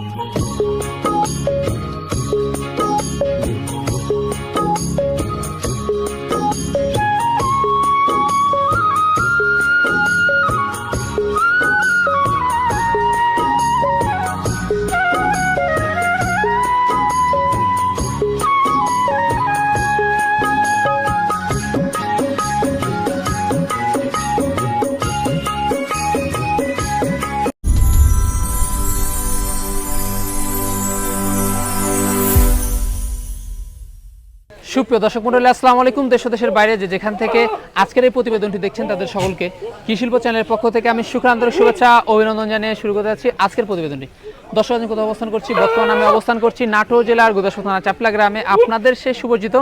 Oh, you. সুপ্রিয় দর্শক মন্ডলী আসসালামু আলাইকুম। দেশ দেশের বাইরে যে যেখান থেকে আজকের এই প্রতিবেদনটি দেখছেন, তাদের সকলকে কৃষিল্প চ্যানেলের পক্ষ থেকে আমি শুক্রান্তর শুভেচ্ছা অভিনন্দন জানিয়ে শুরু করতে যাচ্ছি আজকের প্রতিবেদনটি। দর্শক, আমি কোথাও অবস্থান করছি? বর্তমানে আমি অবস্থান করছি নাটোর জেলার গোদাসু থানা চাপলা গ্রামে। আপনাদের সেই সুপরিচিত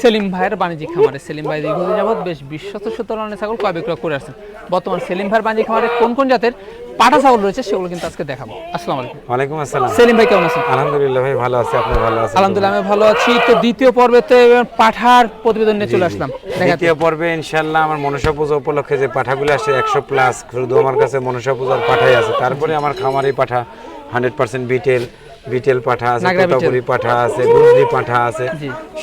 সেলিম ভাইয়ের বাণিজ্যিক খামারে। সেলিম ভাই দীর্ঘদিন যাবৎ বেশ বিশ্বস্ত সত্তর ছাগল ক্রয় বিক্রয় করে আসছেন। বর্তমান সেলিম ভাইয়ের বাণিজ্যিক খামারে কোন কোন জাতের পাটা ছাগল রয়েছে সেগুলো কিন্তু আজকে দেখাবো। আসসালামু আলাইকুম। ওয়ালাইকুম আসসালাম। সেলিম ভাই কেমন আছেন? আলহামদুলিল্লাহ ভাই ভালো আছি আপনি ভালো আছেন? আলহামদুলিল্লাহ আমি ভালো আছি। তো দ্বিতীয় পর্বেতে পাঠার প্রতিবেদন নিয়ে চলে আসলাম। দ্বিতীয় পর্বে ইনশাল্লাহ আমার মনসা পূজা উপলক্ষে যে পাঠাগুলো আসে একশো প্লাস শুধু আমার কাছে মনসা পূজার পাঠাই আছে। তারপরে আমার খামারি পাঠা হান্ড্রেড পার্সেন্ট বিটেল বিটেল পাঠা আছে নাগরা পাঠা আছে গুজরি পাঠা আছে।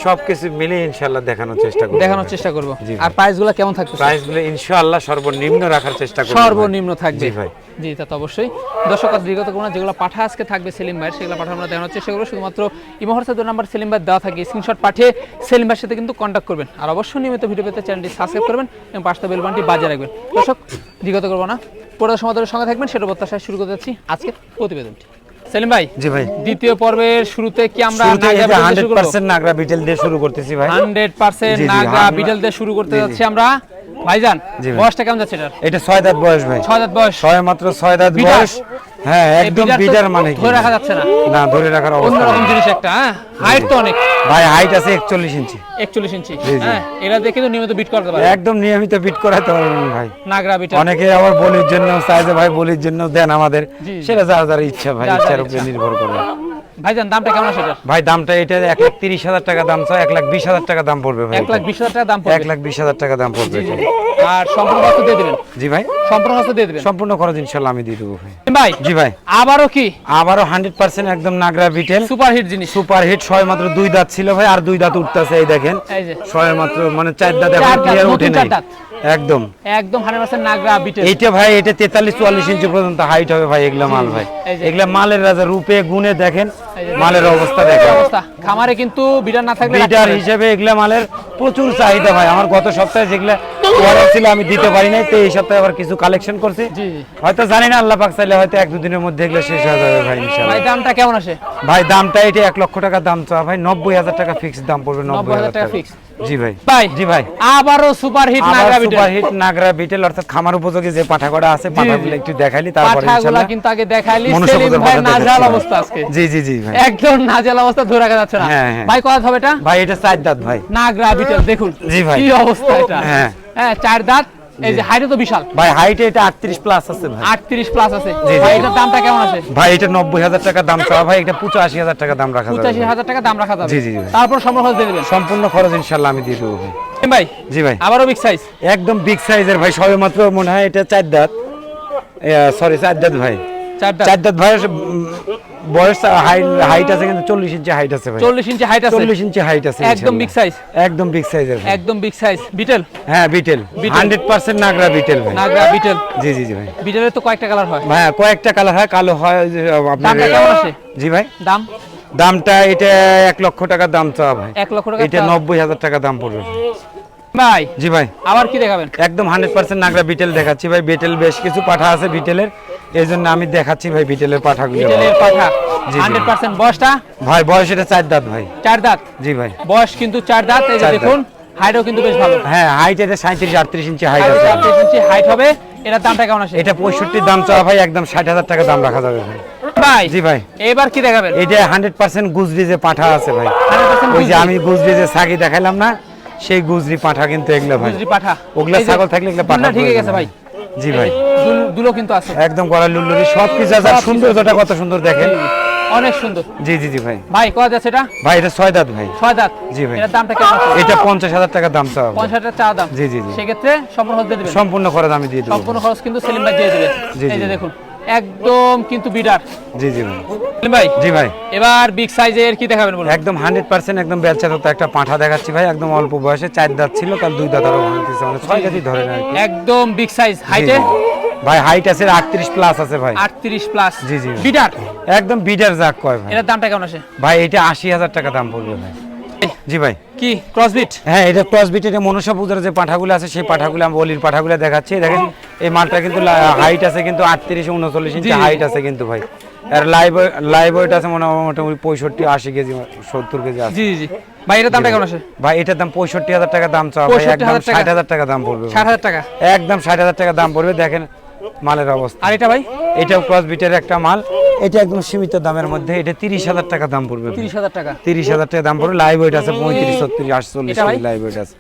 সবকিছু মিলে ইনশাল্লাহ দেখানোর চেষ্টা করব। দেখানোর চেষ্টা করব। আর প্রাইসগুলো কেমন থাকবে প্রাইসগুলো ইনশাআল্লাহ সর্বনিম্ন রাখার চেষ্টা করব সর্বনিম্ন থাকবে। জি ভাই। জি তা তো অবশ্যই। দর্শক বিগত কোনো যেগুলো পাঠা আজকে থাকবে সেলিম ভাইয়ের সেগুলো পাঠা আমরা দেখানোর চেষ্টা করব। শুধুমাত্র ইমো হোয়াটসঅ্যাপ নাম্বার সেলিম ভাই দেওয়া থাকে। স্ক্রিনশট পাঠিয়ে সেলিম ভাইয়ের সাথে কিন্তু কন্ট্যাক্ট করবেন। আর অবশ্যই নিয়মিত ভিডিও পেতে চ্যানেলটি সাবস্ক্রাইব করবেন এবং পাঁচটা বেলবানটি বাজিয়ে রাখবেন। দর্শক বিগত করব না। পুরো সমাধানের সঙ্গে থাকবেন সেটা প্রত্যাশায় শুরু করতে যাচ্ছি আজকের প্রতিবেদনটি। সেলিম ভাই জি ভাই। দ্বিতীয় পর্বের শুরুতে কি আমরা নাগরা বিটেল দিয়ে শুরু করতেছি ভাই। নাগরা বিটেল দিয়ে শুরু করতে। যাচ্ছি আমরা। ভাইজান ভাই। বয়সটা কেমন যাচ্ছে এটার? এটা ছয় দাঁত বয়স ভাই। ছয় দাঁত বয়স। ছয় মাত্র ছয় দাঁত বয়স। হ্যাঁ একদম বিটার মানে ধরে রাখা যাচ্ছে না। না ধরে রাখার অবস্থা অন্যরকম জিনিস একটা হ্যাঁ? হাইট তো অনেক। ভাই হাইট আছে একচল্লিশ ইঞ্চি। একচল্লিশ ইঞ্চি জি, জি। হ্যাঁ? এরা দেখে তো নিয়মিত বিট করতে পারে। একদম নিয়মিত বিট করাতে পারবেন ভাই। নাগরা বিটা অনেকে আবার বলির জন্য চাই যে ভাই বলির জন্য দেন আমাদের। সেটা যার যার ইচ্ছা ভাই ইচ্ছার উপরে নির্ভর করে। ভাইজান দামটা কেমন আছে ভাই দামটা এটা এক লাখ তিরিশ হাজার টাকা দাম চাই এক লাখ বিশ হাজার টাকা দাম পড়বে ভাই এক লাখ বিশ হাজার টাকা দাম এক লাখ বিশ হাজার টাকা দাম পড়বে আর সম্পূর্ণ খরচ দিয়ে দিবেন? জি ভাই। সম্পূর্ণ খরচ দিয়ে দিবেন? সম্পূর্ণ খরচ ইনশাল্লাহ আমি দিয়ে দেবো ভাই। ভাই। জি ভাই। আবারও কি? আবারও হান্ড্রেড পার্সেন্ট একদম নাগরা বিটেল সুপার হিট জিনিস। সুপার হিট ছয় মাত্র দুই দাঁত ছিল ভাই আর দুই দাঁত উঠতেছে এই দেখেন। ছয় মাত্র মানে চার দাঁত এখন ক্লিয়ার উঠে নাই। একদম। একদম হান্ড্রেড পার্সেন্ট নাগরা বিটেল এইটা ভাই এটা তেতাল্লিশ চুয়াল্লিশ ইঞ্চি পর্যন্ত হাইট হবে ভাই এগুলা মাল ভাই। এগুলা মালের রাজা রূপে গুণে দেখেন মালের অবস্থা দেখেন। খামারে কিন্তু বিটার না থাকলে বিটার হিসেবে এগুলা মালের প্রচুর চাহিদা ভাই। আমার গত সপ্তাহে যেগুলা অর্ডার ছিল আমি দিতে পারি নাই তো এই সপ্তাহে আবার কিছু কালেকশন করছি। হয়তো জানি না আল্লাহ পাক চাইলে হয়তো এক দুদিনের মধ্যে এগুলো শেষ হয়ে যাবে ভাই ইনশাআল্লাহ। ভাই দামটা কেমন আসে? ভাই দামটা এটা এক লক্ষ টাকা দাম চাওয়া। ভাই নব্বই হাজার টাকা ফিক্সড দাম পড়বে নব্বই হাজার টাকা। fixed। জি ভাই। ভাই জি ভাই। আবারো super hit Nagra Beetal. Super hit Nagra Beetal অর্থাৎ খামার উপযোগী যে পাঠাগড়া আছে পাঠাগুলো একটু দেখাইলি তারপরে পাঠাগুলা ইনশাআল্লাহ কিন্তু আগে দেখাইলি। সেলিম ভাই নাজাল অবস্থা আজকে। জি জি জি ভাই। একদম নাজাল অবস্থা ধরে রাখা যাচ্ছে না। হ্যাঁ, হ্যাঁ। ভাই কত হবে এটা? ভাই এটা চার দাঁত ভাই। নাগরা বিটেল দেখুন জি ভাই। কি অবস্থা এটা। হ্যাঁ। হ্যাঁ চার দাঁত এই যে হাইটও তো বিশাল। ভাই হাইটে এটা আটত্রিশ প্লাস আছে ভাই। 38 প্লাস আছে। ভাই এটার দামটা কেমন আছে? ভাই এটা নব্বই হাজার টাকা দাম চাওয়া ভাই এটা পঁচাশি হাজার টাকা দাম রাখা যাবে পঁচাশি ভাই। হাজার টাকা দাম রাখা যাবে। জি, জি, তারপর সম্পূর্ণ খরচ দিয়ে দেবেন। সম্পূর্ণ খরচ ইনশাল্লাহ আমি দিয়ে দেবো ভাই। ভাই জি ভাই। আবারও বিগ সাইজ একদম বিগ সাইজের ভাই সবে মাত্র মনে হয় এটা চার দাঁত। সরি চার দাঁত ভাই। চার দাঁত ভাই বয়স হাইট আছে কিন্তু চল্লিশ ইঞ্চি হাইট আছে ভাই। চল্লিশ ইঞ্চি হাইট আছে। চল্লিশ ইঞ্চি হাইট আছে একদম বিগ সাইজ একদম বিগ সাইজের একদম বিগ সাইজ বিটেল হ্যাঁ বিটেল বিটেল। হান্ড্রেড পার্সেন্ট নাগরা বিটেল ভাই। নাগরা বিটেল জি জি জি ভাই। বিটেলের তো কয়েকটা কালার হয়। ভাই কয়েকটা কালার হয়। কালো হয় আপনার জি ভাই। দাম? দামটা এটা এক লক্ষ টাকা দাম চাওয়া ভাই। এক লক্ষ টাকা এটা চাওয়া। নব্বই হাজার টাকা দাম পড়বে। ভাই। জি ভাই। আবার কি দেখাবেন? একদম হান্ড্রেড পার্সেন্ট নাগরা বিটেল দেখাচ্ছি ভাই। বিটেল বেশ কিছু পাঠা আছে বিটেলের এই জন্য আমি দেখাচ্ছি ভাই বিটেলের পাঠাগুলো। বিটেলের পাঠা? বয়সটা? ভাই বয়স এটা চার দাঁত ভাই। চার দাঁত? জি ভাই। বয়স কিন্তু চার দাঁত এই যে দেখুন হাইটও কিন্তু বেশ ভালো। হ্যাঁ হাইট এটা সাঁত্রিশ আটত্রিশ ইঞ্চি হাইট আছে। আটত্রিশ ইঞ্চি হাইট হবে। এটার দামটা কেমন আসে? এটা পঁয়ষট্টির দাম চাওয়া ভাই একদম ষাট হাজার টাকা দাম রাখা যাবে ভাই। ভাই জি ভাই। এবার কি দেখাবেন? এটা গুজরি যে পাঠা আছে ভাই। ওই যে আমি গুজরি যে সাগি দেখাইলাম না সেই গুজরি পাঠা কিন্তু এগুলো ভাই। গুজরি পাঠা। ওগুলা ছাগল থাকলে এগুলা পাঠা ঠিক গেছে ভাই। জি ভাই। দুলো কিন্তু আছে। একদম গলার লুল্লুরি সব কিছু আছে। সৌন্দর্যটা কত সুন্দর দেখেন। অনেক সুন্দর। জি জি জি ভাই। ভাই কত যাচ্ছে এটা? ভাই এটা ছয় দাঁত ভাই। ছয় দাঁত। জি ভাই। দামটা কেমন এটা পঞ্চাশ হাজার টাকা দাম চাওয়া পঞ্চাশ হাজার চা দাম। জি জি জি। সেক্ষেত্রে সম্পূর্ণ খরচ দিয়ে দেবেন। সম্পূর্ণ খরচ আমি দিয়ে দেবো। সম্পূর্ণ খরচ কিন্তু সেলিম ভাই দিয়ে জি, জি। দেখুন। একদম কিন্তু বিডার। জি জি ভাই। ভাই জি ভাই। এবার বিগ সাইজের কি দেখাবেন বলুন? একদম হান্ড্রেড পার্সেন্ট একদম বেলচা তো একটা পাঁঠা দেখাচ্ছি ভাই একদম অল্প বয়সে চার দাঁত ছিল কাল দুই দাঁত আরও ভাঙতেছে মানে ছয় দাঁতই ধরে না একদম বিগ সাইজ হাইটে। ভাই হাইট আছে আটত্রিশ প্লাস আছে ভাই। আটত্রিশ প্লাস জি, জি। বিডার? একদম বিডার জাক কয় ভাই। এটার দামটা কেমন আছে ভাই এটা আশি হাজার টাকা দাম পড়বে ভাই। জি ভাই। কি? ক্রসবিট হ্যাঁ এটা ক্রস বিট এটা মনসা পূজার যে পাঠাগুলো আছে সেই পাঠাগুলো আমি পাঠাগুলো দেখাচ্ছি। দেখেন এই মালটা কিন্তু হাইট আছে কিন্তু আটত্রিশ উনচল্লিশ ইঞ্চি। হাইট আছে কিন্তু ভাই। আর লাইভ লাইভ ওয়েট আছে মনে মোটামুটি পঁয়ষট্টি আশি কেজি সত্তর কেজি আছে। জি জি ভাই এটার দামটা কেমন আসে ভাই। এটার দাম পঁয়ষট্টি হাজার টাকা দাম চাওয়া ভাই। একদম ষাট হাজার টাকা দাম পড়বে ষাট হাজার টাকা। একদম ষাট হাজার টাকা দাম পড়বে। দেখেন মালের অবস্থা। আর এটা ভাই? এটাও ক্রস বিটের একটা মাল। এটা একদম সীমিত দামের মধ্যে। এটা তিরিশ হাজার টাকা দাম পড়বে তিরিশ হাজার টাকা। তিরিশ হাজার টাকা দাম পড়বে। লাইভ ওয়েট আছে পঁয়ত্রিশ ছত্রিশ আটচল্লিশ লাইভ ওয়েট আছে।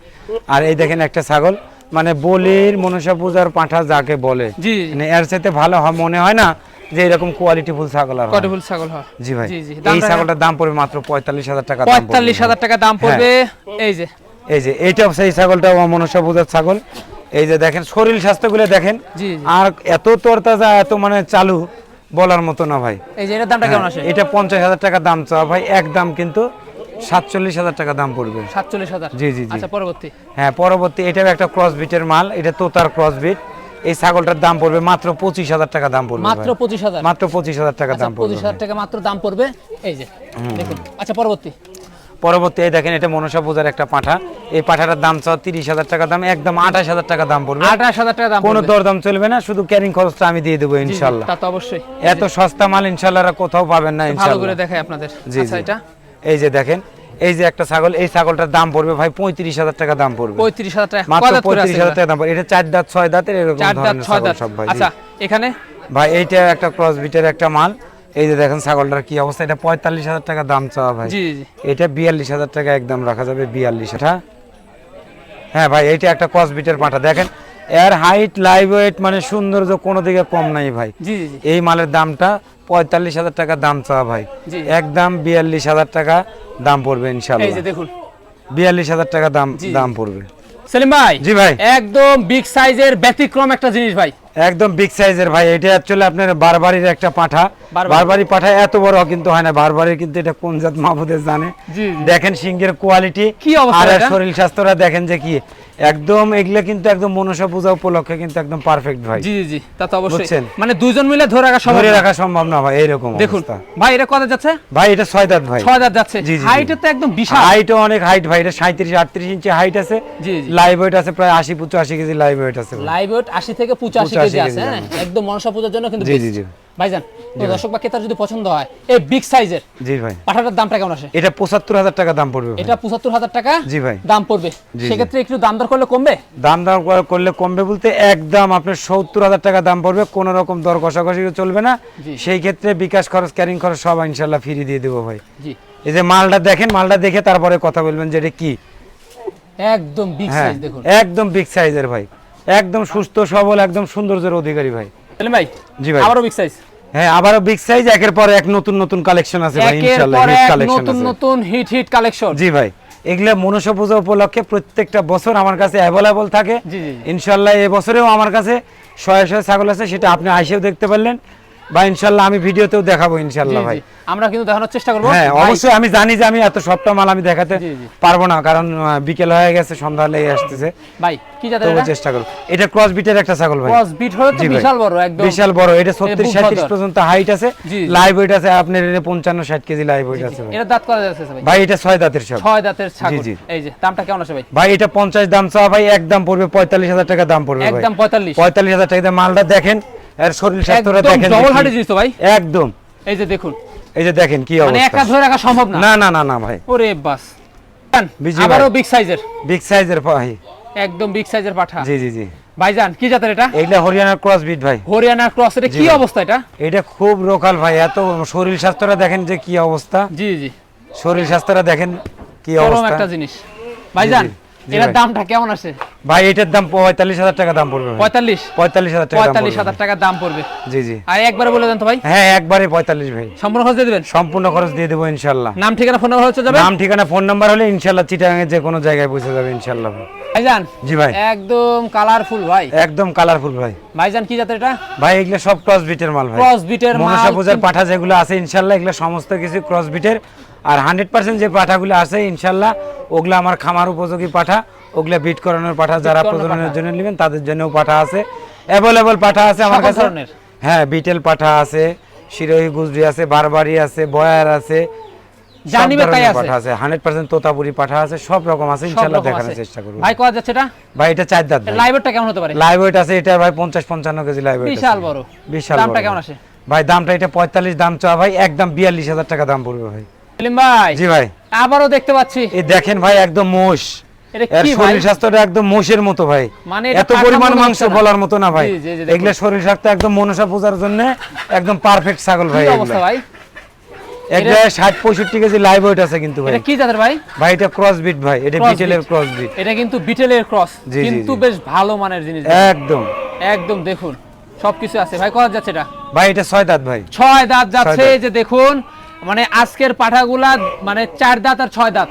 আর এই দেখেন একটা ছাগল মানে বলির মনসা পূজার পাঁঠা যাকে বলে। মানে এর সাথে ভালো হয় মনে হয় না যে এরকম কোয়ালিটি ফুল ছাগল আর হয়। কত ফুল ছাগল হয়। জি ভাই। এই ছাগলটার দাম পড়বে মাত্র পঁয়তাল্লিশ হাজার টাকা দাম পড়বে। পঁয়তাল্লিশ হাজার টাকা দাম পড়বে। এই যে। এই যে এইটাও সেই ছাগলটা মনসা পূজার ছাগল। এই যে দেখেন শরীর স্বাস্থ্যগুলো দেখেন। আর এত তরতাজা এত মানে চালু। বলার মতো না ভাই। এই যে এটার দামটা কেমন আসে? এটা পঞ্চাশ হাজার টাকা দাম চাওয়া ভাই এক দাম কিন্তু সাতচল্লিশ হাজার টাকা দাম পড়বে। সাতচল্লিশ হাজার? জি, জি, জি। আচ্ছা পরবর্তী। হ্যাঁ পরবর্তী এটাও একটা ক্রস বিটের মাল এটা তোতার ক্রস বিট এই ছাগলটার দাম পড়বে মাত্র পঁচিশ হাজার টাকা দাম পড়বে মাত্র। পঁচিশ হাজার? মাত্র পঁচিশ হাজার টাকা আচ্ছা দাম পড়বে পঁচিশ হাজার টাকা মাত্র দাম পড়বে? এই যে দেখুন। আচ্ছা পরবর্তী। পরবর্তী এই দেখেন এটা মনসা পূজার একটা পাঠা। এই পাঠাটার দাম চাও তিরিশ হাজার টাকা দাম একদম আঠাশ হাজার টাকা দাম পড়বে। আঠাশ হাজার টাকা দাম কোনো দরদাম চলবে না শুধু ক্যারিং খরচটা আমি দিয়ে দেবো ইনশাল্লাহ। তা তো অবশ্যই। এত সস্তা মাল ইনশাল্লাহ কোথাও পাবেন না ভালো ইনশাল্লাহ। করে দেখাই আপনাদের। জি আচ্ছা এটা? এই যে দেখেন এই যে একটা ছাগল এই ছাগলটার দাম পড়বে ভাই পঁয়ত্রিশ হাজার টাকা দাম পড়বে। পঁয়ত্রিশ হাজার টাকা মাত্র পঁয়ত্রিশ হাজার টাকা দাম পড়বে। এটা চার দাঁত ছয় দাঁতের এরকম চার দাঁত ছয় দাঁত। সব ভাই আচ্ছা এখানে? ভাই এইটা একটা ক্রস বিটের একটা মাল। এই যে দেখেন ছাগলটার কি অবস্থা এটা পঁয়তাল্লিশ হাজার টাকা দাম চাওয়া ভাই। এটা বিয়াল্লিশ হাজার টাকা একদম রাখা যাবে বিয়াল্লিশ হাজার হ্যাঁ ভাই এটা একটা ক্রস বিটের পাঠা। দেখেন এর হাইট লাইভ ওয়েট মানে সৌন্দর্য কোনো দিকে কম নাই ভাই। এই মালের দামটা পঁয়তাল্লিশ হাজার টাকা দাম চাওয়া ভাই। একদম বিয়াল্লিশ হাজার টাকা দাম পড়বে ইনশাল্লাহ দেখুন। বিয়াল্লিশ হাজার টাকা দাম দাম পড়বে। সেলিম ভাই জি ভাই। একদম বিগ সাইজের ব্যতিক্রম একটা জিনিস ভাই। একদম বিগ সাইজের ভাই এটা অ্যাকচুয়ালি আপনার বারবারির একটা পাঠা। বারবারি। বারবারি পাঠা এত বড় কিন্তু হয় না বারবারির কিন্তু এটা কোন জাত মাহবুদের জানে। দেখেন সিংহের কোয়ালিটি কি অবস্থা আর শরীর স্বাস্থ্যটা দেখেন যে কি একদম এগুলো কিন্তু একদম মনসা পূজা উপলক্ষে কিন্তু একদম পারফেক্ট ভাই। জি জি তা তো অবশ্যই। মানে দুইজন মিলে ধরে রাখা সম্ভব ধরে রাখা সম্ভব না ভাই এইরকম দেখুন ভাই এটা কত যাচ্ছে? ভাই এটা ছয় দাঁত ভাই। ছয় হাজার যাচ্ছে। হাইটে তো একদম বিশাল। হাইটও অনেক হাইট ভাই এটা সাঁত্রিশ আটত্রিশ ইঞ্চি হাইট আছে। জি, জি। লাইভ ওয়েট আছে প্রায় আশি পঁচাশি কেজি লাইভ ওয়েট আছে। লাইভ ওয়েট আশি থেকে 85 আছে হ্যাঁ। একদম মনসা পূজার জন্য কিন্তু জি জি জি। ভাইজান দর্শক বা ক্রেতার যদি পছন্দ হয় এই বিগ সাইজের জি ভাই। পাঠাটার দামটা কেমন আসে? এটা পঁচাত্তর হাজার টাকা দাম পড়বে এটা পঁচাত্তর হাজার টাকা জি ভাই। দাম পড়বে। সেক্ষেত্রে একটু দাম দর করলে কমবে? দাম কর- করলে কমবে বলতে একদম আপনার সত্তর হাজার টাকা দাম পড়বে কোন রকম দর কষাকষি চলবে না। সেই ক্ষেত্রে বিকাশ খরচ ক্যারিং খরচ সব ইনশাল্লাহ ফ্রি দিয়ে দেবো ভাই। জি। এই যে মালটা দেখেন মালটা দেখে তারপরে কথা বলবেন যে এটা কি। একদম বিগ হ্যাঁ সাইজ দেখুন। একদম বিগ সাইজের ভাই। একদম সুস্থ সবল একদম সৌন্দর্যের অধিকারী ভাই। সেলিম ভাই জি ভাই। আবারও বিগ সাইজ হ্যাঁ আবারও বিগ সাইজ একের পর এক নতুন নতুন কালেকশন আছে ভাই ইনশাআল্লাহ হিট কালেকশন নতুন নতুন হিট হিট কালেকশন জি ভাই এগুলা মনসা পূজা উপলক্ষে প্রত্যেকটা বছর আমার কাছে অ্যাভেলেবল থাকে। জি, জি, জি। ইনশাল্লাহ এই বছরেও আমার কাছে শয়ে শয়ে ছাগল আছে সেটা আপনি আইসেও দেখতে পারলেন। বা ইনশাল্লাহ আমি ভিডিওতেও দেখাবো ইনশাল্লাহ ভাই। আমরা কিন্তু দেখানোর চেষ্টা করব। হ্যাঁ অবশ্যই আমি জানি যে আমি এত সবটা মাল আমি দেখাতে। পারব না কারণ বিকেল হয়ে গেছে সন্ধ্যা লেগে আসতেছে। ভাই কি জাতের এটা? চেষ্টা করব। এটা ক্রস বিটের একটা ছাগল ভাই। ক্রস বিট হলে তো বিশাল বড় একদম। বিশাল বড় এটা ছত্রিশ বুক সাঁত্রিশ ভদর। পর্যন্ত হাইট আছে। লাইভ ওয়েট আছে আপনার এটা পঞ্চান্ন ষাট কেজি লাইভ ওয়েট আছে ভাই। এটা দাঁত করা যাচ্ছে ভাই। ভাই এটা ছয় দাঁতের সব ছয় দাঁতের ছাগল। এই যে দামটা কেমন আছে ভাই? ভাই এটা পঞ্চাশ দাম চাওয়া ভাই একদম পড়বে পঁয়তাল্লিশ হাজার টাকা দাম পড়বে ভাই। একদম পঁয়তাল্লিশ। পঁয়তাল্লিশ হাজার টাকা মালটা দেখেন। এর শরীর স্বাস্থ্যটা দেখেন ডবল। জিনিস তো ভাই। একদম। এই যে দেখুন। এই যে দেখেন কি মানে একা ধরে রাখা সম্ভব না। না না না না ভাই। ওরে বাস। আবারও বিগ সাইজের বিগ সাইজের ভাই। একদম বিগ সাইজের পাঠা। জি জি জি। ভাইজান কি জাতের এটা? এইটা হরিয়ানার ক্রস বিট ভাই। হরিয়ানা ক্রস এটা কি অবস্থা এটা? এটা খুব লোকাল ভাই। এত শরীর স্বাস্থ্যটা দেখেন যে কি অবস্থা। জি জি। শরীর স্বাস্থ্যটা দেখেন কি অবস্থা। একটা জিনিস। ভাইজান এটার দামটা কেমন আছে? ভাই এটার দাম পঁয়তাল্লিশ হাজার টাকা দাম পড়বে ভাই। পঁয়তাল্লিশ? পঁয়তাল্লিশ হাজার টাকা দাম পঁয়তাল্লিশ পড়বে হাজার টাকা দাম পড়বে। জি জি। আর একবারে বলে দেন তো ভাই। হ্যাঁ একবারে পঁয়তাল্লিশ ভাই। সম্পূর্ণ খরচ দিয়ে দেবেন? সম্পূর্ণ খরচ দিয়ে দেবো নাম ঠিকানা ফোন নাম্বার হচ্ছে যাবে? নাম ঠিকানা ফোন নাম্বার হলে ইনশাল্লাহ চিটাগাঙে যে কোনো জায়গায় পৌঁছে যাবে ইনশাল্লাহ ভাই। ভাইজান? জি ভাই। একদম কালারফুল ভাই। একদম কালারফুল ভাই। ভাইজান কি জাতের এটা? ভাই এগুলো সব ক্রস বিটের মাল ভাই। ক্রস বিটের মনসা পূজার পাঠা যেগুলো আছে ইনশাল্লাহ এগুলো সমস্ত কিছু ক্রস বিটের আর হান্ড্রেড পার্সেন্ট যে পাঠাগুলো আছে ইনশাল্লাহ ওগুলো আমার খামার উপযোগী পাঠা ওগুলো বিট করানোর পাঠা যারা প্রজননের জন্য নেবেন তাদের জন্যও পাঠা আছে। অ্যাভেলেবল পাঠা আছে আমার কাছে। হ্যাঁ বিটেল পাঠা আছে শিরোহী গুজরি আছে বারবারি আছে বয়ার আছে যা সব তাই আছে। পাঠা আছে। হান্ড্রেড পার্সেন্ট তোতাপুরি পাঠা আছে সব রকম আছে সব ইনশাল্লাহ দেখানোর চেষ্টা করব। ভাই কত যাচ্ছে এটা? ভাই এটা চার দাঁত ভাই। লাইভেরটা কেমন হতে পারে? লাইভ ওয়েট আছে এটা ভাই পঞ্চাশ পঞ্চান্ন কেজি লাইভ বিশাল বড়। বিশাল দামটা কেমন আসে? ভাই দামটা এটা পঁয়তাল্লিশ দাম চাওয়া ভাই একদম বিয়াল্লিশ হাজার টাকা দাম পড়বে ভাই। সেলিম ভাই জি ভাই। আবারও দেখতে পাচ্ছি। এই দেখেন ভাই একদম মোষ। এটা এর কি ভাই? শরীর স্বাস্থ্যটা একদম মোষের মতো ভাই। মানে এত পরিমাণ মাংস বলার মতো না ভাই। জি, জি, জি, দেখুন। এগুলা শরীর স্বাস্থ্য একদম মনসা পূজার জন্য একদম পারফেক্ট ছাগল ভাই কি এগুলা। অবস্থা ভাই? একটা ষাট পঁয়ষট্টি কেজি লাইভ ওয়েট আছে কিন্তু ভাই। এটা কি জাতের ভাই? ভাই এটা ক্রস বিট ভাই। এটা বিটেলের ক্রস বিট এটা কিন্তু বিটেলের ক্রস জি, জি, কিন্তু বেশ ভালো মানের জিনিস একদম। একদম দেখুন। সবকিছু আছে। ভাই যাচ্ছে এটা? ভাই এটা ছয় দাঁত ভাই। ছয় দাঁত যাচ্ছে যে দেখুন। মানে আজকের পাঠাগুলা মানে চার দাঁত আর ছয় দাঁত।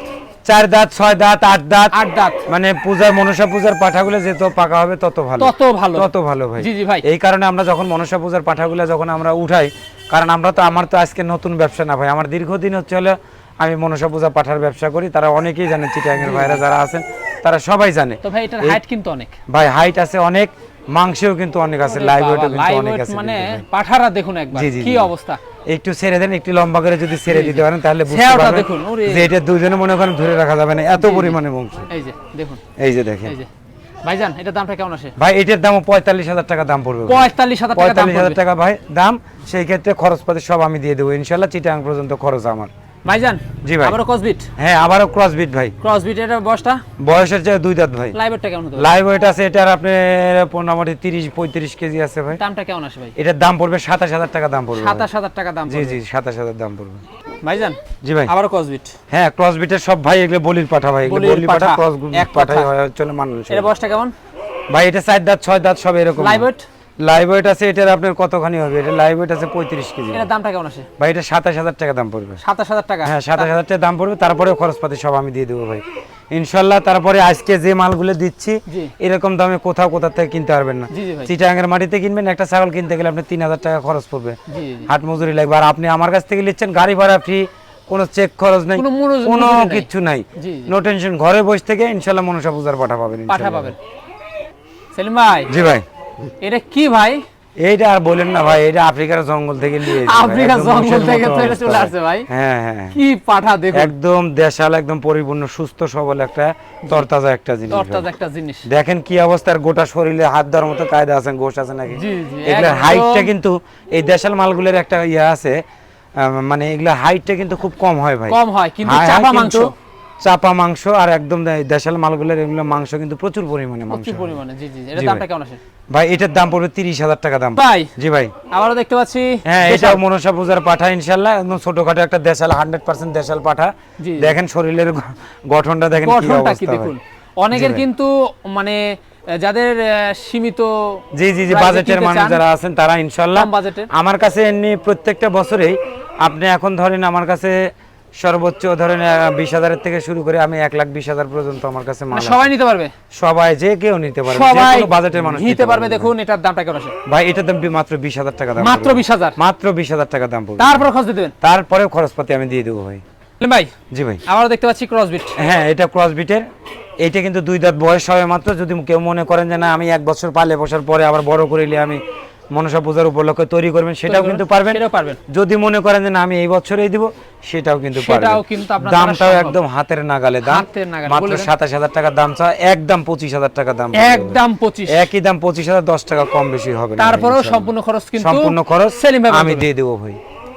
চার দাঁত ছয় দাঁত আট দাঁত। আট দাঁত। মানে পূজার মনসা পূজার পাঠাগুলো যত পাকা হবে তত ভালো। তত ভালো। তত ভালো ভাই। জি জি ভাই। এই কারণে আমরা যখন মনসা পূজার পাঠাগুলো যখন আমরা উঠাই কারণ আমরা তো আমার তো আজকে নতুন ব্যবসা না ভাই। আমার দীর্ঘদিন হচ্ছে হলো আমি মনসা পূজা পাঠার ব্যবসা করি। তারা অনেকেই জানে চিটাঙ্গের ভাইরা যারা আছেন তারা সবাই জানে। তো ভাই এটার হাইট কিন্তু অনেক। ভাই হাইট আছে অনেক মাংসেও কিন্তু অনেক আছে লাইভ ওয়েটও কিন্তু অনেক আছে মানে পাঠারা দেখুন একবার। কি অবস্থা? একটু ছেড়ে দেন একটু লম্বা করে যদি ছেড়ে দিতে পারেন তাহলে বুঝতে পারবেন যে এটা দুজনে মনে করেন ধরে রাখা যাবে না এত পরিমাণে বংশ। এই যে দেখুন। এই যে দেখেন। ভাইজান এটার দামটা কেমন আসে? ভাই এটার দাম পঁয়তাল্লিশ হাজার টাকা দাম পড়বে ভাই। পঁয়তাল্লিশ হাজার টাকা দাম পঁয়তাল্লিশ হাজার পড়বে। টাকা ভাই দাম। সেই ক্ষেত্রে খরচ পাতি সব আমি দিয়ে দেবো। ইনশাল্লাহ চিটাং পর্যন্ত খরচ আমার। ভাইজান জি ভাই। আবারও কসবিট হ্যাঁ আবারও ক্রস বিট ভাই। ক্রস বিট এটা বয়সটা? বয়সের চেয়ে দুই দাঁত ভাই। লাইভেরটা কেমন পারে? লাইভ ওয়েট আছে এটার আপনার মোটামুটি তিরিশ পঁয়ত্রিশ কেজি আছে ভাই। দামটা কেমন আসে ভাই? এটার দাম পড়বে সাতাশ হাজার টাকা দাম পড়বে ভাই। সাতাশ হাজার টাকা দাম জি। জি সাতাশ হাজার দাম পড়বে। ভাইজান জি ভাই। আবারও কসবিট হ্যাঁ ক্রস বিটের সব ভাই এগুলো বলির পাঠা ভাই। এগুলো বলির পাঠা ক্রস এক পাঠাই পাঠা। হয় চলে মানুষ এটা বয়সটা কেমন? ভাই এটা চার দাঁত ছয় দাঁত সব এরকম। লাইভ ওয়েট লাইভ ওয়েট আছে এটার আপনার কতখানি হবে? এটা লাইভ ওয়েট আছে পঁয়ত্রিশ কেজি। এটার দামটা কেমন আসে ভাই এটা সাতাশ হাজার টাকা দাম পড়বে। সাতাশ হাজার টাকা? হ্যাঁ সাতাশ হাজার টাকা দাম পড়বে। তারপরেও খরচপাতি সব আমি দিয়ে দেবো ভাই। ইনশাল্লাহ তারপরে আজকে যে মালগুলো দিচ্ছি এরকম দামে কোথাও কোথাও থেকে কিনতে পারবেন না। চিটাঙ্গের মাটিতে কিনবেন একটা ছাগল কিনতে গেলে আপনি তিন হাজার টাকা খরচ পড়বে। হাট মজুরি লাগবে। আর আপনি আমার কাছ থেকে নিচ্ছেন গাড়ি ভাড়া ফ্রি কোনো চেক খরচ নাই কোনো কিছু নাই। নো টেনশন ঘরে বসে থেকে ইনশাল্লাহ মনসা পূজার পাঠা পাবেন পাঠা পাবেন। সেলিম ভাই। জি ভাই। এটা কি ভাই? এইটা আর বলেন না ভাই এটা আফ্রিকার জঙ্গল থেকে নিয়ে আফ্রিকার জঙ্গল থেকে এটা চলে ভাই। আসছে ভাই। হ্যাঁ হ্যাঁ। কি পাঠা দেখুন। একদম দেশাল একদম পরিপূর্ণ সুস্থ সবল একটা তরতাজা একটা জিনিস তরতাজা একটা জিনিস। দেখেন কি অবস্থার গোটা শরীরে হাত দেওয়ার মতো কায়দা আছে গোশ আছে নাকি? জি, জি, এগুলার হাইটটা কিন্তু এই দেশাল মালগুলোর একটা ইয়ে আছে মানে এগুলা হাইটটা কিন্তু খুব কম হয় ভাই। কম হয় কিন্তু চাপা মাংস। চাপা মাংস আর একদম দেশাল মালগুলোর এগুলো মাংস কিন্তু প্রচুর পরিমাণে মাংস। প্রচুর পরিমাণে জি জি এটার জি দামটা কেমন আসে? ভাই এটার দাম পড়বে তিরিশ হাজার টাকা দাম। ভাই জি ভাই। আবারও দেখতে পাচ্ছি। হ্যাঁ। এটাও মনসা পূজার পাঠা ইনশাল্লাহ। একদম ছোটখাটো একটা দেশাল হান্ড্রেড পার্সেন্ট দেশাল পাঠা। দেখেন শরীরের গঠনটা দেখেন গঠনটা কি দেখুন? অনেকের কিন্তু মানে যাদের সীমিত জি জি জি বাজেটের মানুষ যারা আছেন তারা ইনশাল্লাহ আমার কাছে এমনি প্রত্যেকটা বছরেই আপনি এখন ধরেন আমার কাছে সর্বোচ্চ ধরেন বিশ হাজারের থেকে শুরু করে আমি এক লাখ বিশ হাজার পর্যন্ত আমার কাছে মাল মানে সবাই নিতে পারবে? সবাই যে কেউ নিতে পারবে সবাই বাজেটের মানুষ নিতে পারবে। দেখুন এটার দামটা কেমন আসে? ভাই এটার দাম মাত্র বিশ হাজার টাকা দাম মাত্র বিশ হাজার? মাত্র বিশ হাজার টাকা দাম পড়বে। তারপর খরচ দেবেন? তারপরেও খরচপাতি আমি দিয়ে দেবো ভাই। ভাই জি ভাই। আবারও দেখতে পাচ্ছি ক্রসবিট হ্যাঁ এটা ক্রস বিটের এইটা কিন্তু দুই দাঁত বয়স হবে মাত্র। যদি কেউ মনে করেন যে না আমি এক বছর পালে বসার পরে আবার বড় করে নিয়ে আমি মনসা পূজার উপলক্ষে তৈরি করবেন সেটাও কিন্তু পারবেন। যদি মনে করেন যে না আমি এই বছরেই দিব সেটাও কিন্তু দামটাও একদম হাতের নাগালে দাম। মাত্র সাতাশ হাজার টাকা দাম চা একদম পঁচিশ হাজার টাকা দাম একদম পঁচিশ। একই দাম পঁচিশ হাজার দশ টাকা কম বেশি হবে তারপরেও সম্পূর্ণ খরচ কিন্তু সম্পূর্ণ খরচ আমি দিয়ে দেবো ভাই।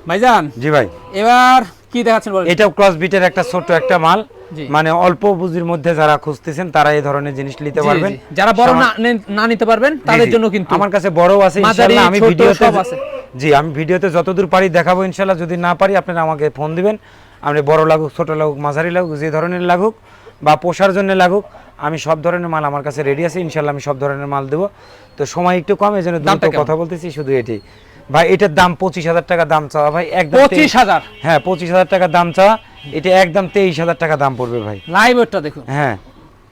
ভাইজান জি ভাই। এবার কি দেখাচ্ছেন বলেন? এটাও ক্রস বিটের একটা ছোট একটা মাল। মানে অল্প পুঁজির মধ্যে যারা খুঁজতেছেন তারা এই ধরনের জিনিস নিতে পারবেন। যারা বড় না নিতে পারবেন তাদের জন্য কিন্তু আমার কাছে বড় আছে ইনশাআল্লাহ আমি ভিডিওতে জি আমি ভিডিওতে যতদূর পারি দেখাবো ইনশাআল্লাহ যদি না পারি আপনারা আমাকে ফোন দিবেন। আপনি বড় লাগুক ছোট লাগুক মাঝারি লাগুক যে ধরনের লাগুক বা পোষার জন্য লাগুক আমি সব ধরনের মাল আমার কাছে রেডি আছে। ইনশাল্লাহ আমি সব ধরনের মাল দেবো। তো সময় একটু কম এই জন্য দ্রুত কথা বলতেছি শুধু এটি। ভাই এটার দাম পঁচিশ হাজার টাকা দাম চাওয়া। ভাই একদম পঁচিশ হাজার? হ্যাঁ পঁচিশ হাজার টাকা দাম চা এটা একদম তেইশ হাজার টাকা দাম পড়বে ভাই। লাইভ ওয়েটটা দেখুন। হ্যাঁ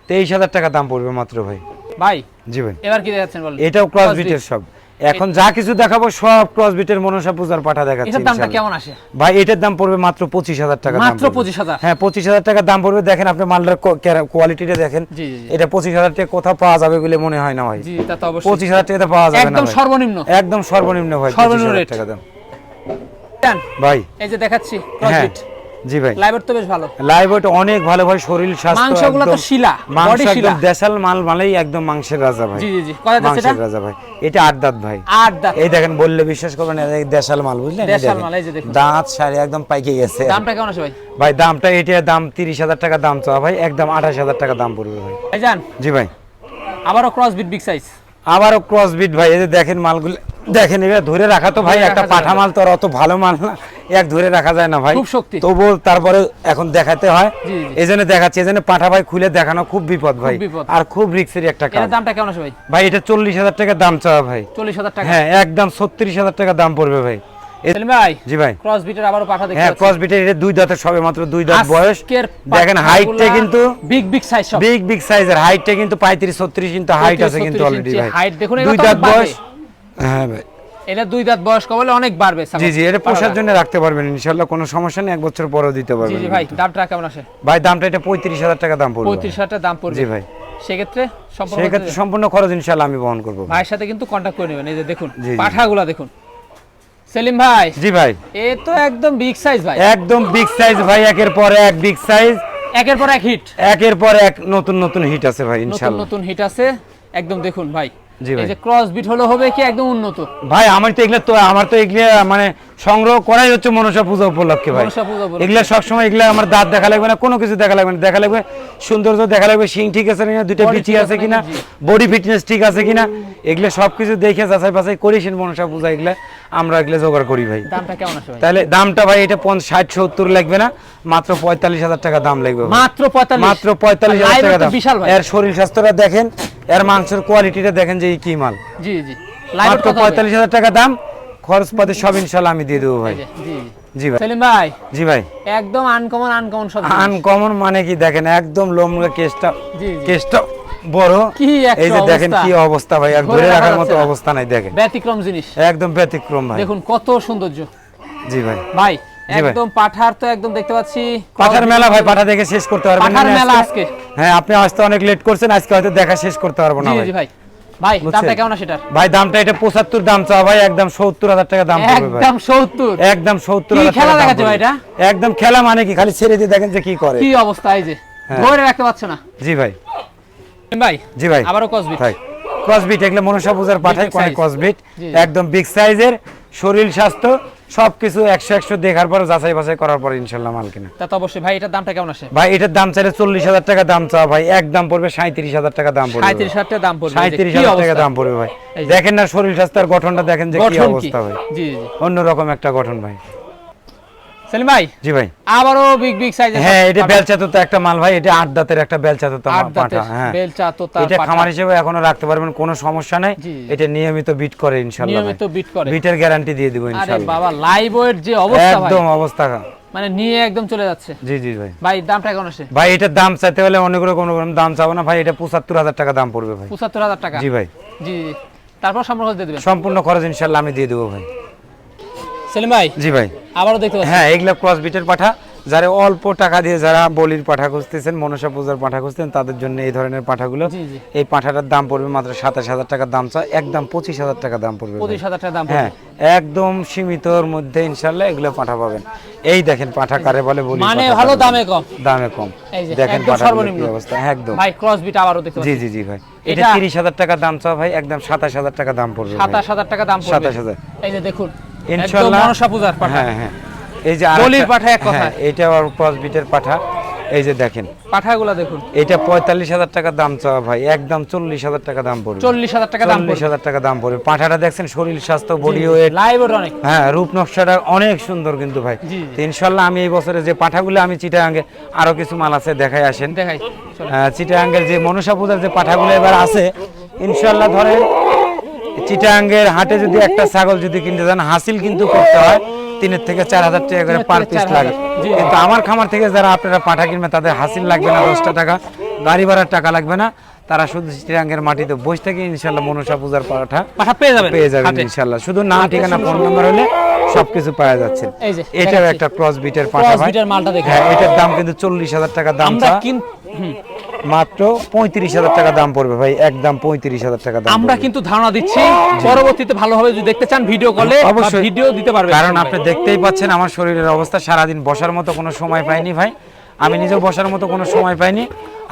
তেইশ হাজার টাকা দাম পড়বে মাত্র ভাই। ভাই জি ভাই। এবার কি দেখাচ্ছেন বলেন? এটাও ক্রস বিটের সব এখন যা কিছু দেখাবো সব ক্রস বিটের মনসা পূজার পাঠা দেখাচ্ছি এটার দামটা কেমন আসে? ভাই এটার দাম পড়বে মাত্র পঁচিশ হাজার টাকা মাত্র পড়বে। পঁচিশ হাজার? হ্যাঁ পঁচিশ হাজার টাকা দাম পড়বে। দেখেন আপনি মালটার কোয়ালিটিটা দেখেন। এটা পঁচিশ হাজার টাকা কোথাও পাওয়া যাবে বলে মনে হয় না ভাই। জি তা তো অবশ্যই। পঁচিশ হাজার টাকা পাওয়া যাবে না একদম সর্বনিম্ন। একদম সর্বনিম্ন ভাই সর্বনিম্ন 25,000 টাকা দাম। ভাই। এই যে দেখাচ্ছি হ্যাঁ। ক্রসবিট জি ভাই। তো বেশ ভালো। অনেক ভালো ভাই শরীর স্বাস্থ্য মাংসগুলো তো শিলা, body শিলা। দেশাল মাল মালেই একদম মাংসের রাজা ভাই। জি জি কত এটা? রাজা ভাই। এটা আট দাঁত ভাই। আট দাঁত এই দেখেন বললে বিশ্বাস করবেন এই দেশাল মাল বুঝলেন? দেশাল মাল, এই যে দেখুন। দাঁত সারি একদম পাইকে গেছে। দামটা কেমন আছে ভাই? ভাই দামটা এটার দাম তিরিশ হাজার টাকা দাম চাওয়া ভাই একদম আঠাশ হাজার টাকা দাম পড়বে ভাই। ভাই যান জি ভাই। আবারও ক্রসবিট বিগ সাইজ আবারও ক্রস বিট ভাই এই যে দেখেন মালগুলো দেখেন এবার ধরে রাখা তো ভাই একটা পাঠা মাল তো অত ভালো মাল না এক ধরে রাখা যায় না ভাই। খুব শক্তি। তবু তারপরে এখন দেখাতে হয়। এই জন্য দেখাচ্ছি এই জন্য পাঠা ভাই খুলে দেখানো খুব বিপদ ভাই। আর খুব রিক্সের একটা কাজ দামটা কেমন আছে ভাই? ভাই এটা চল্লিশ হাজার টাকা দাম চাওয়া ভাই। চল্লিশ হাজার টাকা? হ্যাঁ একদম ছত্রিশ হাজার টাকা দাম পড়বে ভাই। এ- ভাই জি ভাই। আবারও পাঠা দেখতে হ্যাঁ ক্রস বিটের এটা দুই দাঁতের সবে মাত্র দুই দাঁত বয়স। দেখেন হাইটটা কিন্তু big big size big big সাইজের হাইটটা কিন্তু পঁয়ত্রিশ ছত্রিশ কিন্তু হাইট আছে কিন্তু অলরেডি ভাই। দেখুন, দুই দাঁত বয়স। হ্যাঁ ভাই। এটা দুই দাঁত বয়স কবলে অনেক বাড়বে জি জি এটা পোষার জন্য রাখতে পারবেন ইনশাল্লাহ কোনো সমস্যা নেই এক বছর পরেও দিতে পারবেন জি ভাই দামটা কেমন আসে? ভাই দামটা এটা পঁয়ত্রিশ হাজার টাকা দাম পড়বে। পঁয়ত্রিশ হাজার টাকা দাম পড়বে। জি ভাই। সেক্ষেত্রে সম্পূর্ণ সেক্ষেত্রে সম্পূর্ণ খরচ ইনশাল্লাহ আমি বহন করব ভাইয়ের সাথে কিন্তু কন্ট্যাক্ট করে নেবেন এই যে দেখুন। পাঠাগুলা দেখুন। সেলিম ভাই জি ভাই। এ তো একদম বিগ সাইজ ভাই। একদম বিগ সাইজ ভাই একের পর এক বিগ সাইজ একের পর এক হিট একের পর এক নতুন নতুন হিট আছে ভাই নতুন ইনশাল্লাহ নতুন হিট আছে। একদম দেখুন ভাই এই যে ক্রস বিট হলো হবে কি একদম উন্নত? ভাই আমার তো এগুলো তো আমার তো এগুলো মানে সংগ্রহ করাই হচ্ছে মনসা পূজা উপলক্ষে ভাই। মনসা পূজা উপলক্ষে। এগুলা সবসময় এগুলা আমার দাঁত দেখা লাগবে না কোনো কিছু দেখা লাগবে না। দেখা লাগবে সৌন্দর্য দেখা লাগবে শিং ঠিক আছে কিনা বিচি আছে কিনা বডি ফিটনেস ঠিক আছে কিনা এগুলো সব কিছু দেখে যাচাই বাছাই মনসা পূজা এগুলা আমরা এগুলো জোগাড় করি ভাই। দামটা কেমন তাহলে দামটা ভাই এটা ষাট সত্তর লাগবে না মাত্র পঁয়তাল্লিশ হাজার টাকা দাম লাগবে মাত্র পঁয়তাল্লিশ? মাত্র পঁয়তাল্লিশ হাজার টাকা দাম। বিশাল এর শরীর স্বাস্থ্যটা দেখেন এর মাংসের কোয়ালিটিটা দেখেন যে কি মাল। জি জি। লাইভ মাত্র পঁয়তাল্লিশ হাজার টাকা দাম খরচ পাতি সব ইনশাল্লাহ আমি দিয়ে দেবো ভাই। জি জি। ভাই। সেলিম ভাই জি ভাই। একদম আনকমন আনকমন সব আনকমন মানে কি দেখেন একদম লোমরা কেসটা কেসটা বড়। কি এই যে দেখেন কি অবস্থা ভাই আর ধরে রাখার মতো অবস্থা নাই দেখেন। ব্যতিক্রম জিনিস। একদম ব্যতিক্রম ভাই। দেখুন কত সৌন্দর্য। জি ভাই। ভাই। একদম পাঠার তো একদম দেখতে পাচ্ছি। পাঠার মেলা ভাই পাঠা দেখে শেষ করতে পারবেন পাঠার মেলা আজকে। হ্যাঁ আপনি আসতে অনেক লেট করছেন আজকে হয়তো দেখা শেষ করতে পারব না ভাই। ভাই। ভাই দামটা কেমন এটার? ভাই দামটা এটা পঁচাত্তর দাম চাওয়া ভাই একদম টাকা দাম পড়বে ভাই। একদম সত্তর। একদম সত্তর কি খেলা দেখাচ্ছে ভাই পড়বে। একদম খেলা মানে কি খালি ছেড়ে দিয়ে দেখেন যে কি করে। কি অবস্থা এই যে। হ্যাঁ। ধরে রাখতে পারছে না। জি ভাই। ভাই জি ভাই। আবারও কসবি ভাই ক্রসবিট এগুলো মনসা পূজার size। ক্রসবিট জি। একদম বিগ সাইজের শরীর স্বাস্থ্য সবকিছু একশো একশো দেখার পর যাচাই বাছাই করার পর ইনশাল্লাহ মাল কিনা। তা তো অবশ্যই। ভাই এটার দামটা কেমন আসে? ভাই এটার দাম চাইলে চল্লিশ হাজার টাকা দাম চাওয়া ভাই। এক দাম পড়বে সাঁত্রিশ হাজার টাকা দাম পড়বে সাঁত্রিশ হাজার টাকা দাম পড়বে। সাঁত্রিশ হাজার টাকা দাম পড়বে ভাই। দেখেন না শরীর স্বাস্থ্যের গঠনটা দেখেন যে কি অবস্থা ভাই। জি জি। অন্যরকম একটা গঠন ভাই। সেলিম ভাই জি ভাই। আবারও বিগ বিগ সাইজের হ্যাঁ এটা বেলচাতো তো একটা মাল ভাই এটা আট দাঁতের একটা বেলচাতো তো পাঠা হ্যাঁ। বেলচা তোতা এটা খামার হিসেবে এখনও রাখতে পারবেন কোনো সমস্যা নাই। এটা নিয়মিত বিট করে ইনশাল্লাহ ভাই। নিয়মিত বিট করে। বিটের গ্যারান্টি দিয়ে দিব আরে বাবা লাইভ ওয়েট যে অবস্থা ভাই। একদম অবস্থা। মানে নিয়ে একদম চলে যাচ্ছে। জি জি ভাই। ভাই দামটা কেমন আসে? ভাই এটার দাম চাইতে হলে অনেক রকম দাম চাবো না। ভাই এটা পঁচাত্তর হাজার টাকা দাম পড়বে ভাই। পঁচাত্তর হাজার টাকা? জি ভাই। জি জি। তারপর সম্পর্ক দিয়ে দেবেন। সম্পূর্ণ খরচ ইনশাল্লাহ আমি দিয়ে দেবো ভাই। সেলিম ভাই জি ভাই। আবারও দেখতে পাচ্ছি। হ্যাঁ এগুলো ক্রস বিটের পাঠা। যারা অল্প টাকা দিয়ে যারা বলির পাঠা খুঁজতেছেন মনসা পূজার পাঠা খুঁজতেন তাদের জন্য এই ধরনের পাঠাগুলো। এই পাঠাটার দাম পড়বে মাত্র সাতাশ হাজার টাকা দাম চা একদম পঁচিশ হাজার টাকা দাম পড়বে পঁচিশ হাজার টাকা দাম হ্যাঁ একদম সীমিতর মধ্যে ইনশাল্লাহ এগুলো পাঠা পাবেন। এই দেখেন পাঠা কারে বলে বলি মানে ভালো দামে কম। দামে কম। দেখেন সর্বনিম্ন। অবস্থা। হ্যাঁ, একদম। ভাই ক্রস বিট আবারও দেখতে জি জি জি ভাই। এটা তিরিশ হাজার টাকা দাম চাও ভাই একদম সাতাশ হাজার টাকা দাম পড়বে সাতাশ হাজার টাকা দাম সাতাশ হাজার। এই যে দেখুন। মনসা পূজার পাঠা। হ্যাঁ হ্যাঁ। এই যে বলির পাঠা এক কথায়। হ্যাঁ, এটা আর ক্রস বিটের পাঠা। এই যে দেখেন। পাঠাগুলা দেখুন। এটা পঁয়তাল্লিশ হাজার টাকা দাম চাওয়া ভাই। একদম চল্লিশ হাজার টাকা দাম পড়বে। চল্লিশ হাজার টাকা দাম চল্লিশ হাজার টাকা দাম পড়বে। পাঁঠাটা দেখছেন শরীর স্বাস্থ্য বডি ওয়েট অনেক। হ্যাঁ রূপ নকশাটা অনেক সুন্দর কিন্তু ভাই। তো ইনশাল্লাহ আমি এই বছরে যে পাঠাগুলো আমি চিটাগাঙ্গে আরও কিছু মাল আছে দেখাই আসেন। দেখাই চিটাগাঙ্গের যে মনসা পূজার যে পাঠাগুলো এবার আছে ইনশাল্লাহ ধরেন চিটাগাঙ্গের হাটে যদি একটা ছাগল যদি কিনতে যান হাসিল কিন্তু করতে হয়। তিনের থেকে চার হাজার টাকা করে পার পিস লাগে। কিন্তু আমার খামার থেকে যারা আপনারা পাঠা কিনবে তাদের হাসিল লাগবে না দশটা টাকা। গাড়ি ভাড়ার টাকা লাগবে না। তারা শুধু চিটাগাঙ্গের মাটিতে বসে থেকে ইনশাল্লাহ মনসা পূজার পাঠা পাঠা পেয়ে যাবেন পেয়ে যাবেন ইনশাল্লাহ শুধু নাম ঠিকানা ফোন নাম্বার হলে সবকিছু পাওয়া যাচ্ছে। এটাও একটা ক্রস বিটের পাঠা ভাই। এর মালটা দেখুন। হ্যাঁ এটার দাম কিন্তু চল্লিশ হাজার টাকা দাম আমরা চা। কিন হুম, মাত্র পঁয়ত্রিশ হাজার টাকা দাম পড়বে ভাই একদম পঁয়ত্রিশ হাজার টাকা দাম আমরা কিন্তু ধারণা দিচ্ছি পরবর্তীতে ভালোভাবে যদি দেখতে চান ভিডিও কলে অবশ্যই। ভিডিও দিতে পারবে কারণ আপনি দেখতেই পাচ্ছেন আমার শরীরের অবস্থা সারাদিন বসার মতো কোনো সময় পাইনি ভাই। আমি নিজেও বসার মতো কোনো সময় পাইনি।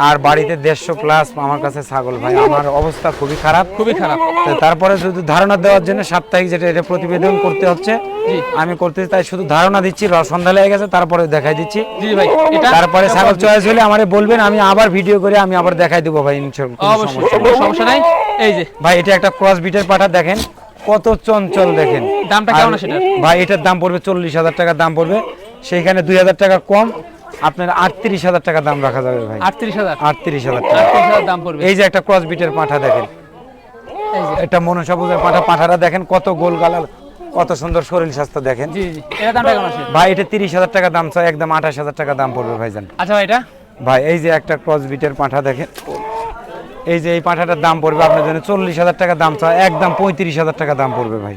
আর বাড়িতে দেড়শো প্লাস আমার কাছে ছাগল ভাই। আমার অবস্থা খুবই খারাপ। খুবই খারাপ। তারপরে শুধু ধারণা দেওয়ার জন্য সাপ্তাহিক যেটা এটা প্রতিবেদন করতে হচ্ছে আমি করতে তাই শুধু ধারণা দিচ্ছি সন্ধ্যা লেগে গেছে তারপরে দেখাই দিচ্ছি। ভাই তারপরে ছাগল চয়েস হলে আমারে বলবেন আমি আবার ভিডিও করে আমি আবার দেখাই দেবো ভাই সমস্যা নেই। এই যে। ভাই এটা একটা ক্রস বিটের পাঠা দেখেন কত চঞ্চল দেখেন। দামটা কেমন এটার? ভাই এটার দাম পড়বে চল্লিশ হাজার টাকা দাম পড়বে। সেইখানে দুই হাজার টাকা কম আপনার আটত্রিশ হাজার টাকা দাম রাখা যাবে ভাই। আটত্রিশ হাজার। আটত্রিশ হাজার টাকা। দাম পড়বে। এই যে একটা ক্রস বিটের পাঠা দেখেন। এটা মনসা পূজার পাঠা। পাঠাটা দেখেন কত গোল গালাল কত সুন্দর শরীর স্বাস্থ্য দেখেন। জি জি। এটার দামটা কেমন আছে ভাই এটা তিরিশ হাজার টাকা দাম চাই একদম আঠাশ হাজার টাকা দাম পড়বে ভাইজান। আচ্ছা ভাই এটা? ভাই এই যে একটা ক্রস বিটের পাঠা দেখেন। এই যে এই পাঠাটার দাম পড়বে আপনার জন্য চল্লিশ হাজার টাকা দাম চাই একদম পঁয়ত্রিশ হাজার টাকা দাম পড়বে ভাই।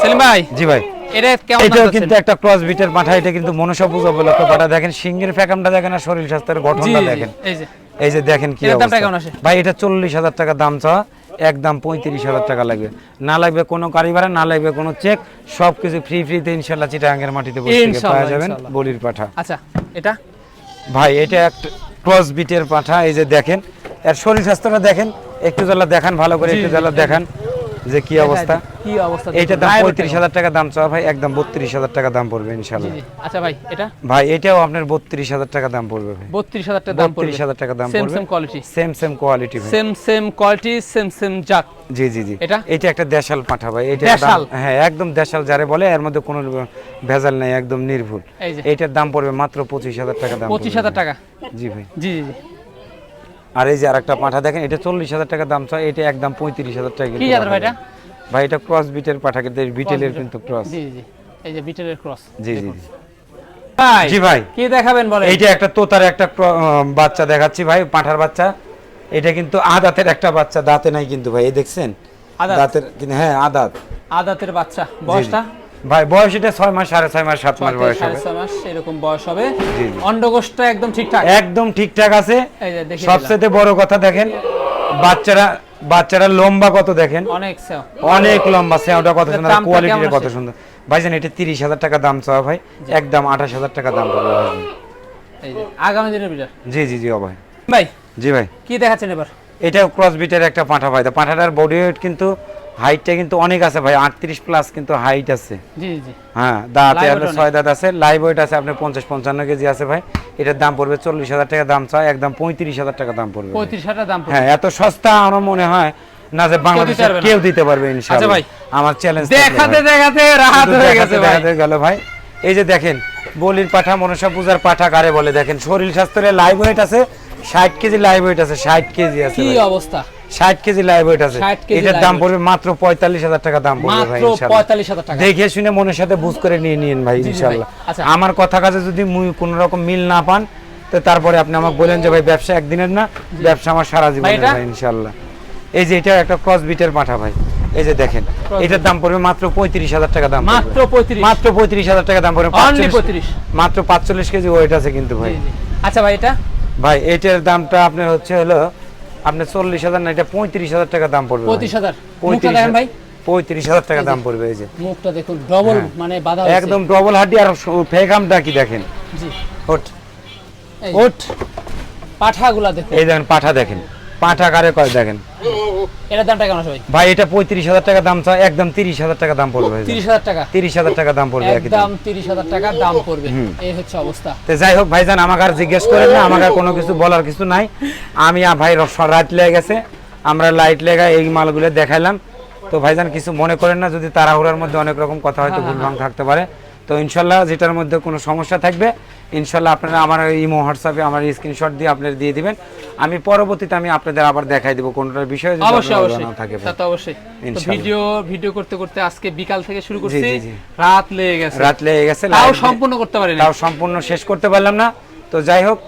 সেলিম ভাই? জি ভাই। এটা কেমন দাম কিন্তু একটা ক্রস বিটের পাঠা এটা কিন্তু মনসা পূজা উপলক্ষে পাঠা দেখেন সিংহের ফ্যাকামটা দেখেন আর শরীর স্বাস্থ্যের জি দেখেন। এই যে। এই যে দেখেন কি এটার দামটা অবস্থা। কেমন আসে? ভাই এটা চল্লিশ হাজার টাকা দাম চাওয়া একদম পঁয়ত্রিশ হাজার টাকা লাগবে। না লাগবে কোনো গাড়ি ভাড়া না লাগবে কোনো চেক সব কিছু ফ্রি ফ্রিতে ইনশাল্লাহ চিটাঙ্গের মাটিতে বসে থেকে ইনশাল্লাহ, পাওয়া যাবেন বলির পাঠা। আচ্ছা এটা? ভাই এটা একটা ক্রস বিটের পাঠা এই যে দেখেন। এর শরীর স্বাস্থ্যটা দেখেন একটু জ্বালা দেখান ভালো করে একটু জি, জ্বালা দেখান। যে কি অবস্থা? কি অবস্থা এইটার দাম পঁয়ত্রিশ? হাজার টাকা দাম চাওয়া ভাই একদম বত্রিশ হাজার টাকা দাম পড়বে ইনশাল্লাহ জি আচ্ছা ভাই এটা? ভাই এটাও আপনার বত্রিশ হাজার টাকা দাম পড়বে ভাই। বত্রিশ হাজার টাকা দাম পড়বে। বত্রিশ হাজার টাকা দাম সেম পড়বে। Same quality same same quality ভাই। Same same quality same same জাত জি জি জি। এটা? এটা একটা দেশাল পাঠা ভাই এটা দেশাল? হ্যাঁ একদম দেশাল যারে বলে এর মধ্যে কোনো ভেজাল নাই একদম নির্ভুল। এই যে। এইটার দাম পড়বে মাত্র পঁচিশ হাজার টাকা দাম পঁচিশ হাজার। টাকা? জি ভাই। জি জি। আর এই যে আরেকটা পাঠা দেখেন এটা চল্লিশ হাজার টাকা দাম চাই এটা একদম পঁয়ত্রিশ হাজার টাকা কি জাতের পাঠা ভাই এটা? ক্রস বিটের পাঠা কিন্তু বিটেলের কিন্তু ক্রস। জি জি এই যে বিটেলের ক্রস। জি জি জি। ভাই জি ভাই। কি দেখাবেন বলে এইটা একটা তোতার একটা বাচ্চা দেখাচ্ছি ভাই পাঠার বাচ্চা। এটা কিন্তু আদাতের একটা বাচ্চা দাঁতে নাই কিন্তু ভাই এই দেখছেন? দাঁতের কিন্তু হ্যাঁ আদাত। আদাতের বাচ্চা। বয়সটা? ভাই বয়স এটা ছয় মাস সাড়ে ছয় মাস সাত মাস বয়স হবে। মাস এরকম বয়স হবে। জি। একদম ঠিকঠাক? একদম ঠিকঠাক আছে। এই যে সবচেয়ে বড় কথা দেখেন বাচ্চারা বাচ্চারা লম্বা কত দেখেন? অনেক অনেক লম্বা সেওটা কত সুন্দর দামটা কোয়ালিটিটা কত সুন্দর। ভাইজান এটা তিরিশ হাজার টাকা দাম চাওয়া ভাই একদম আঠাশ হাজার টাকা দাম। এই যে আগামী দিনের বিটার জি জি জি অভয় ভাই জি ভাই। কি দেখাচ্ছেন এবার? এটা ক্রস বিটের একটা পাঁঠা ভাই পাঁঠাটার বডি ওয়েট কিন্তু হাইটটা কিন্তু অনেক আছে ভাই আটত্রিশ প্লাস কিন্তু হাইট আছে। জি জি। হ্যাঁ দাঁতে আপনার ছয় দাঁত আছে লাইভ ওয়েট আছে আপনার পঞ্চাশ পঞ্চান্ন কেজি আছে ভাই। এটার দাম পড়বে চল্লিশ হাজার টাকা দাম চায় একদম পঁয়ত্রিশ হাজার টাকা দাম পড়বে ভাই। পঁয়ত্রিশ হাজার দাম হ্যাঁ এত সস্তা আমার মনে হয় না যে বাংলাদেশে কেউ দিতে পারবে ইনশাআল্লাহ। ভাই। আমার চ্যালেঞ্জ দেখাতে দেখাতে রাহাত হয়ে গেছে ভাই। দেখাতে গেল ভাই। এই যে দেখেন বলির পাঠা মনসা পূজার পাঠা কারে বলে? দেখেন শরীর স্বাস্থ্যের লাইভ ওয়েট আছে ষাট কেজি লাইভ ওয়েট আছে ষাট কেজি আছে কি অবস্থা? ষাট কেজি লাইভ ওয়েট আছে। এটার দাম পড়বে মাত্র পঁয়তাল্লিশ হাজার টাকা দাম পড়বে ভাই মাত্র টাকা। দেখে শুনে মনের সাথে বুঝ করে নিয়ে নিন ভাই ইনশাআল্লাহ আচ্ছা। আমার কথা কাজে যদি কোনো রকম মিল না পান তো তারপরে আপনি আমাকে বলেন যে ভাই ব্যবসা একদিনের না ব্যবসা আমার সারা জীবনের ভাই ইনশাআল্লাহ এই যে এটা একটা ক্রস বিটের পাঠা ভাই। এই যে দেখেন এটার দাম পড়বে মাত্র পঁয়ত্রিশ হাজার টাকা দাম মাত্র পঁয়ত্রিশ। মাত্র পঁয়ত্রিশ হাজার টাকা দাম পড়বে অনলি 45 পঁয়ত্রিশ। মাত্র পাঁচচল্লিশ কেজি ওয়েট আছে কিন্তু ভাই। আচ্ছা ভাই এটা? ভাই এটার দামটা আপনার হচ্ছে হলো আপনার চল্লিশ হাজার না এটা পঁয়ত্রিশ হাজার টাকা দাম পড়বে পঁয়ত্রিশ হাজার? ভাই। পঁয়ত্রিশ হাজার টাকা দাম পড়বে এই যে। মুখটা দেখুন ডবল মানে বাধা একদম ডবল হাড্ডি আর ফেগামটা কি দেখেন? জি। ওঠ। পাঠাগুলা দেখুন। এই দেখেন পাঠা দেখেন। পাঠা কারে কয় দেখেন? এটার দামটা কেমন ভাই? ভাই এটা পঁয়ত্রিশ হাজার টাকা দাম চাই একদম তিরিশ হাজার টাকা দাম পড়বে ভাই। তিরিশ হাজার টাকা? তিরিশ হাজার টাকা দাম পড়বে একদম তিরিশ হাজার টাকা দাম পড়বে। এই হচ্ছে অবস্থা। তো যাই হোক ভাইজান আমাকে আর জিজ্ঞেস করেন না আমাকে আর কোনো কিছু বলার কিছু নাই। আমি আ- ভাই রাত লেগে গেছে। আমরা লাইট লেগা এই মালগুলো দেখাইলাম। তো ভাইজান কিছু মনে করেন না যদি তাড়াহুড়ার মধ্যে অনেক রকম কথা হয়তো হ্যাঁ, ভুলভাং থাকতে পারে। তো ইনশাল্লাহ যেটার মধ্যে কোনো সমস্যা থাকবে ইনশাল্লাহ আপনারা আমার ইমো হোয়াটসঅ্যাপে আমার স্ক্রিনশট দিয়ে আপনারা দিয়ে দিবেন। আমি পরবর্তীতে আমি আপনাদের আবার দেখাই দিব কোনটার বিষয়ে যদি অবশ্যই অবশ্যই। থাকে তা অবশ্যই। তো ভিডিও ভিডিও করতে করতে আজকে বিকাল থেকে শুরু করছি। রাত লেগে গেছে। রাত লেগে গেছে তাও সম্পূর্ণ করতে পারিনি। তাও সম্পূর্ণ শেষ করতে পারলাম না। তো যাই হোক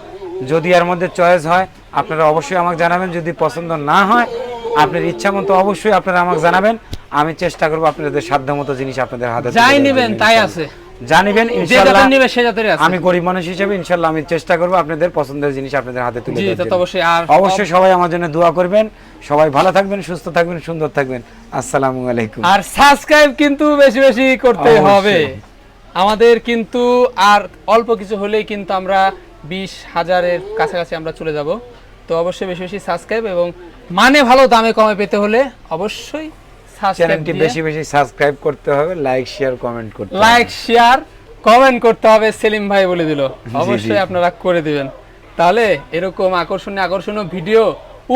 যদি এর মধ্যে চয়েস হয় আপনারা অবশ্যই আমাকে জানাবেন। যদি পছন্দ না হয় আপনার ইচ্ছা মতো অবশ্যই আপনারা আমাকে জানাবেন। আমি চেষ্টা করব আপনাদের সাধ্য মতো জিনিস আপনাদের হাতে যাই নেবেন তাই আছে। জানিবেন ইনশাআল্লাহ সে আছে। আমি গরিব মানুষ হিসেবে আমি চেষ্টা করব আপনাদের পছন্দের জিনিস আপনাদের হাতে তুলে জি তো অবশ্যই। আর অবশ্যই সবাই আমার জন্য দোয়া করবেন। সবাই ভালো থাকবেন সুস্থ থাকবেন সুন্দর থাকবেন। আসসালামু আলাইকুম। আর সাবস্ক্রাইব কিন্তু বেশি বেশি করতে হবে। আমাদের কিন্তু আর অল্প কিছু হলেই কিন্তু আমরা বিশ হাজারের কাছাকাছি আমরা চলে যাব। তো অবশ্যই বেশি বেশি সাবস্ক্রাইব এবং মানে ভালো দামে কমে পেতে হলে অবশ্যই চ্যানেলটি বেশি বেশি সাবস্ক্রাইব করতে হবে লাইক শেয়ার কমেন্ট করতে। লাইক শেয়ার কমেন্ট করতে হবে সেলিম ভাই বলে দিল। অবশ্যই আপনারা করে দিবেন। তাহলে এরকম আকর্ষণীয় আকর্ষণীয় ভিডিও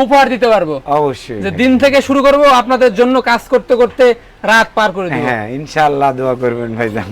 উপহার দিতে পারব। অবশ্যই। যে দিন থেকে শুরু করব আপনাদের জন্য কাজ করতে করতে রাত পার করে দিব। হ্যাঁ ইনশাআল্লাহ দোয়া করবেন ভাইজান।